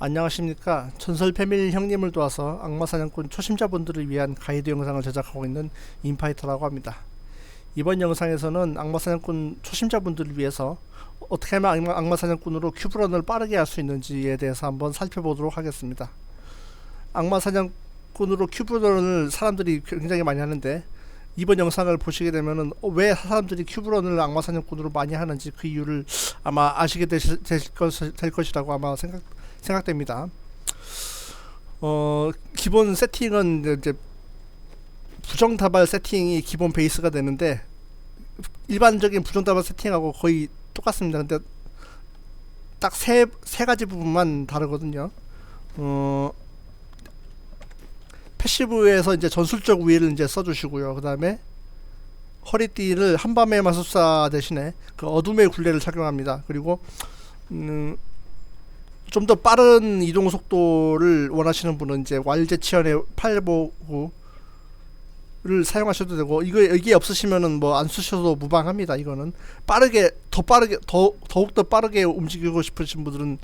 안녕하십니까. 전설 패밀리 형님을 도와서 악마 사냥꾼 초심자분들을 위한 가이드 영상을 제작하고 있는 인파이터라고 합니다. 이번 영상에서는 악마 사냥꾼 초심자분들을 위해서 어떻게 하면 악마, 사냥꾼으로 큐브런을 빠르게 할 수 있는지에 대해서 한번 살펴보도록 하겠습니다. 악마 사냥꾼으로 큐브런을 사람들이 굉장히 많이 하는데 이번 영상을 보시게 되면은 어, 왜 사람들이 큐브런을 악마 사냥꾼으로 많이 하는지 그 이유를 아마 아시게 되실, 되실 것, 될 것이라고 아마 생각 생각됩니다. 어 기본 세팅은 이제 부정다발 세팅이 기본 베이스가 되는데 일반적인 부정다발 세팅하고 거의 똑같습니다. 근데 딱 세 세 가지 부분만 다르거든요. 어 패시브에서 이제 전술적 우위를 이제 써주시고요. 그 다음에 허리띠를 한밤의 마술사 대신에 그 어둠의 굴레를 착용합니다. 그리고 음, 좀 더 빠른 이동 속도를 원하시는 분은 이제 왈제치현의 팔보구를 사용하셔도 되고 이거 이게 없으시면은 뭐 안 쓰셔도 무방합니다. 이거는 빠르게 더 빠르게 더 더욱 더 빠르게 움직이고 싶으신 분들은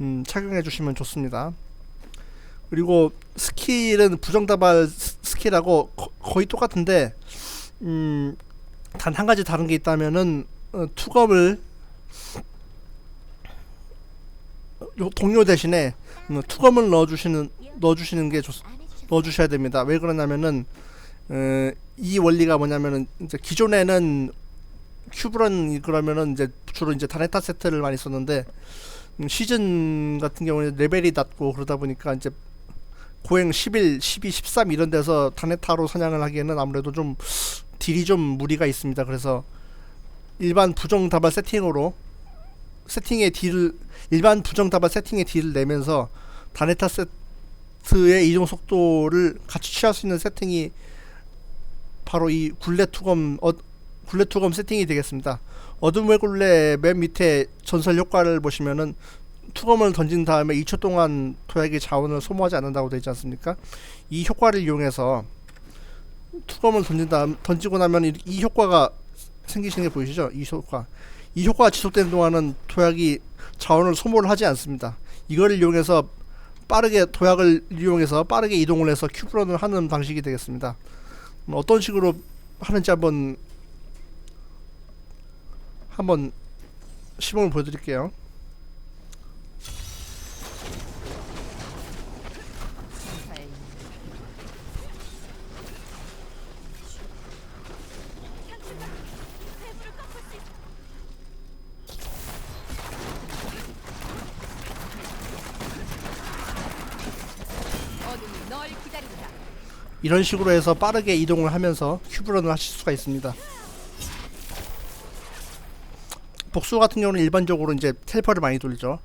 음, 착용해 주시면 좋습니다. 그리고 스킬은 부정다발 스- 스킬하고 거, 거의 똑같은데 음, 단 한 가지 다른 게 있다면은 어, 투검을 요 동료 대신에 음, 투검을 넣어주시는 넣어주시는 게 좋, 넣어주셔야 됩니다. 왜 그러냐면은 어, 이 원리가 뭐냐면은 이제 기존에는 큐브런 그러면은 이제 주로 이제 다네타 세트를 많이 썼는데 음, 시즌 같은 경우는 레벨이 낮고 그러다 보니까 이제 고행 11, 12, 13 이런 데서 다네타로 사냥을 하기에는 아무래도 좀 딜이 좀 무리가 있습니다. 그래서 일반 부정 다발 세팅으로 세팅의 딜을 일반 부정 다발 세팅의 딜을 내면서 다네타 세트의 이동 속도를 같이 취할 수 있는 세팅이 바로 이 굴레 투검 어, 굴레 투검 세팅이 되겠습니다. 어둠의 굴레 맨 밑에 전설 효과를 보시면은 투검을 던진 다음에 2초 동안 도약의 자원을 소모하지 않는다고 되어 있지 않습니까? 이 효과를 이용해서 투검을 던진 다음 던지고 나면 이, 이 효과가 생기시는 게 보이시죠? 이 효과. 이 효과가 지속되는 동안은 도약이 자원을 소모를 하지 않습니다. 이거를 이용해서 빠르게 도약을 이용해서 빠르게 이동을 해서 큐브런을 하는 방식이 되겠습니다. 음, 어떤 식으로 하는지 한번 한번 시범을 보여드릴게요. 어둠 이런 식으로 해서 빠르게 이동을 하면서 큐브런을 하실 수가 있습니다. 복수 같은 경우는 일반적으로 이제 헬퍼를 많이 돌리죠.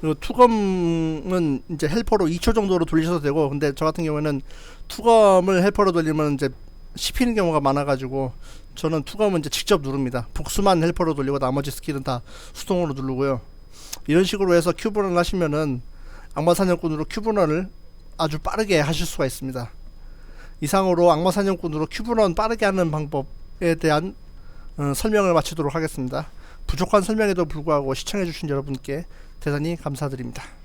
그리고 투검은 이제 헬퍼로 2초 정도로 돌리셔도 되고, 근데 저 같은 경우에는 투검을 헬퍼로 돌리면 이제 씹히는 경우가 많아가지고 저는 투검은 이제 직접 누릅니다. 복수만 헬퍼로 돌리고 나머지 스킬은 다 수동으로 누르고요. 이런 식으로 해서 큐브런을 하시면은 악마 사냥꾼으로 큐브런을 아주 빠르게 하실 수가 있습니다. 이상으로 악마 사냥꾼으로 큐브런 빠르게 하는 방법에 대한 어, 설명을 마치도록 하겠습니다. 부족한 설명에도 불구하고 시청해주신 여러분께 대단히 감사드립니다.